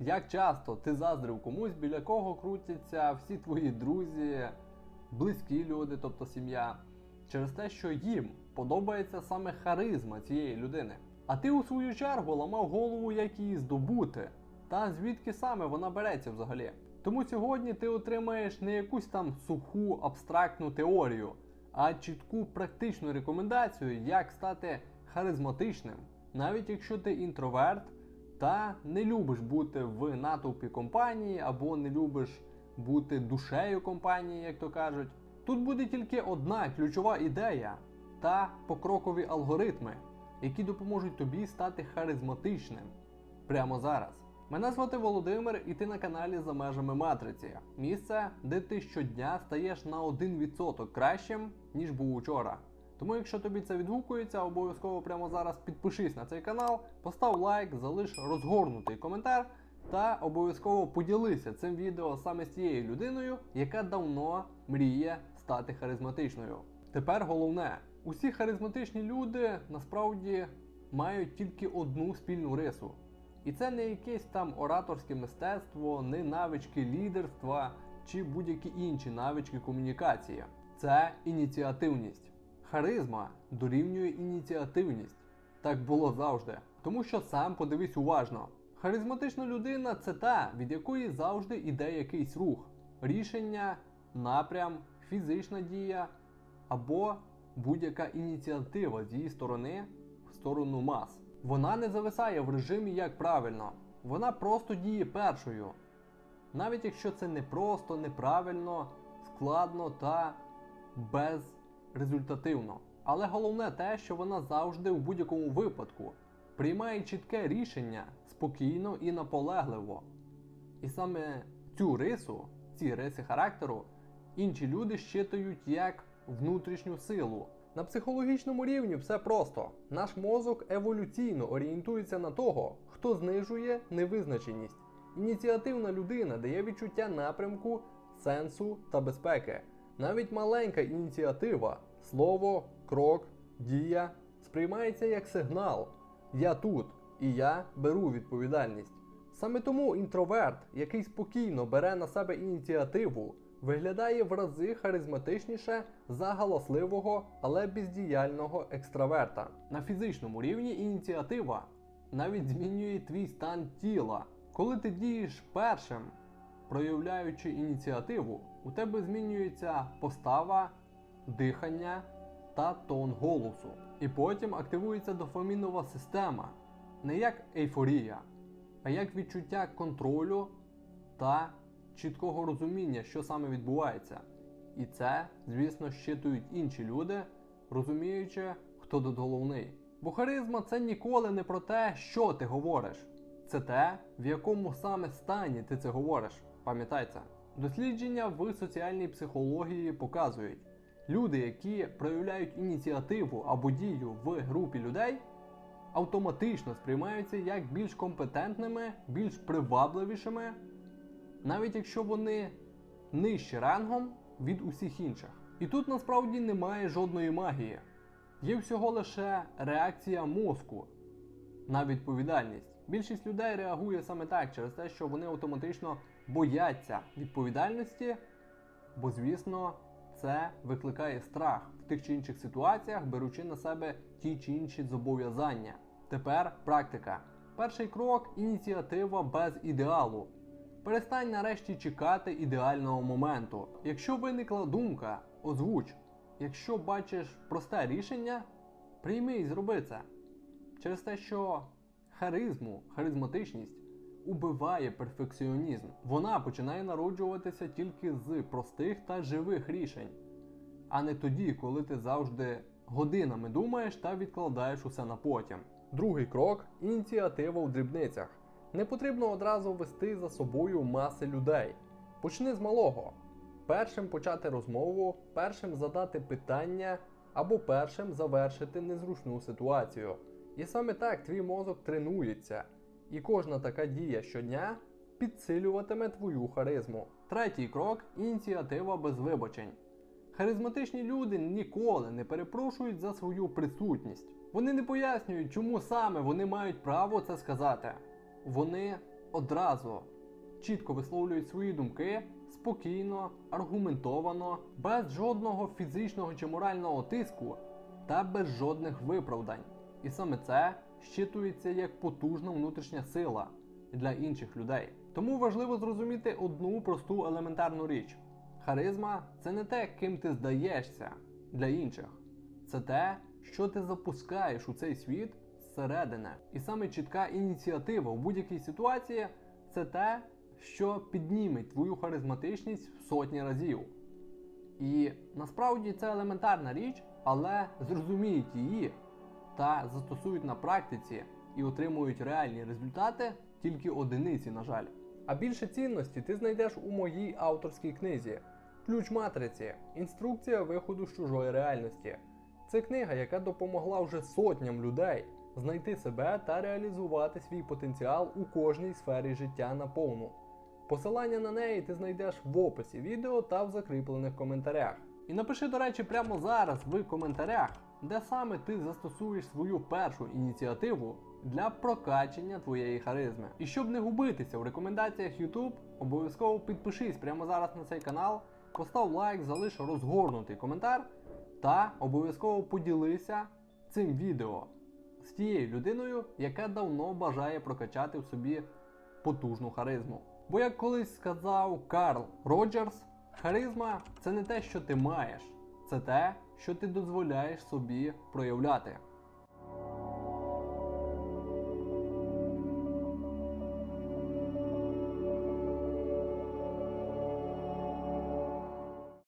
Як часто ти заздрив комусь, біля кого крутяться всі твої друзі, близькі люди, тобто сім'я, через те, що їм подобається саме харизма цієї людини. А ти у свою чергу ламав голову, як її здобути, та звідки саме вона береться взагалі. Тому сьогодні ти отримаєш не якусь там суху абстрактну теорію, а чітку практичну рекомендацію, як стати харизматичним, навіть якщо ти інтроверт та не любиш бути в натовпі компанії або не любиш бути душею компанії, як то кажуть. Тут буде тільки одна ключова ідея та покрокові алгоритми, які допоможуть тобі стати харизматичним прямо зараз. Мене звати Володимир, і ти на каналі за межами матриці. Місце, де ти щодня стаєш на 1% кращим, ніж був учора. Тому, якщо тобі це відгукується, обов'язково прямо зараз підпишись на цей канал, постав лайк, залиш розгорнутий коментар та обов'язково поділися цим відео саме з тією людиною, яка давно мріє стати харизматичною. Тепер головне: усі харизматичні люди насправді мають тільки одну спільну рису. І це не якесь там ораторське мистецтво, не навички лідерства чи будь-які інші навички комунікації. Це ініціативність. Харизма дорівнює ініціативність. Так було завжди. Тому що сам подивись уважно. Харизматична людина це та, від якої завжди іде якийсь рух, рішення, напрям, фізична дія або будь-яка ініціатива з її сторони в сторону мас. Вона не зависає в режимі як правильно, вона просто діє першою. Навіть якщо це не просто, неправильно, складно та безрезультативно. Але головне те, що вона завжди в будь-якому випадку приймає чітке рішення спокійно і наполегливо. І саме цю рису, ці риси характеру, інші люди щитують як внутрішню силу. На психологічному рівні все просто. Наш мозок еволюційно орієнтується на того, хто знижує невизначеність. Ініціативна людина дає відчуття напрямку, сенсу та безпеки. Навіть маленька ініціатива, слово, крок, дія сприймається як сигнал. Я тут і я беру відповідальність. Саме тому інтроверт, який спокійно бере на себе ініціативу, виглядає в рази харизматичніше за галасливого, але бездіяльного екстраверта. На фізичному рівні ініціатива навіть змінює твій стан тіла. Коли ти дієш першим, проявляючи ініціативу, у тебе змінюється постава, дихання та тон голосу. І потім активується дофамінова система, не як ейфорія, а як відчуття контролю та чіткого розуміння, що саме відбувається. І це, звісно, щитують інші люди, розуміючи, хто тут головний. Бо харизма це ніколи не про те, що ти говориш. Це те, в якому саме стані ти це говориш. Пам'ятай це. Дослідження в соціальній психології показують, люди, які проявляють ініціативу або дію в групі людей, автоматично сприймаються як більш компетентними, більш привабливішими, навіть якщо вони нижче рангом від усіх інших. І тут насправді немає жодної магії. Є всього лише реакція мозку на відповідальність. Більшість людей реагує саме так через те, що вони автоматично бояться відповідальності, бо, звісно, це викликає страх в тих чи інших ситуаціях, беручи на себе ті чи інші зобов'язання. Тепер практика. Перший крок ініціатива без ідеалу. Перестань нарешті чекати ідеального моменту. Якщо виникла думка, озвуч. Якщо бачиш просте рішення, прийми і зроби це. Через те, що харизму, харизматичність убиває перфекціонізм. Вона починає народжуватися тільки з простих та живих рішень, а не тоді, коли ти завжди годинами думаєш та відкладаєш усе на потім. Другий крок ініціатива у дрібницях. Не потрібно одразу вести за собою маси людей. Почни з малого. Першим почати розмову, першим задати питання або першим завершити незручну ситуацію. І саме так твій мозок тренується, і кожна така дія щодня підсилюватиме твою харизму. Третій крок ініціатива без вибачень. Харизматичні люди ніколи не перепрошують за свою присутність. Вони не пояснюють, чому саме вони мають право це сказати. Вони одразу чітко висловлюють свої думки спокійно, аргументовано, без жодного фізичного чи морального тиску та без жодних виправдань. І саме це щитується як потужна внутрішня сила для інших людей. Тому важливо зрозуміти одну просту елементарну річ: харизма це не те, ким ти здаєшся для інших, це те, що ти запускаєш у цей світ зсередини. І саме чітка ініціатива в будь-якій ситуації це те, що підніме твою харизматичність в сотні разів. І насправді це елементарна річ, але зрозуміють її та застосують на практиці і отримують реальні результати тільки одиниці, на жаль. А більше цінності ти знайдеш у моїй авторській книзі Ключ матриці. Інструкція виходу з чужої реальності. Це книга, яка допомогла вже сотням людей знайти себе та реалізувати свій потенціал у кожній сфері життя наповну. Посилання на неї ти знайдеш в описі відео та в закріплених коментарях. І напиши, до речі, прямо зараз в коментарях, де саме ти застосуєш свою першу ініціативу для прокачення твоєї харизми. І щоб не губитися в рекомендаціях YouTube, обов'язково підпишись прямо зараз на цей канал, постав лайк, залиш розгорнутий коментар та обов'язково поділися цим відео з тією людиною, яка давно бажає прокачати в собі потужну харизму. Бо як колись сказав Карл Роджерс, харизма це не те, що ти маєш, це те, що ти дозволяєш собі проявляти.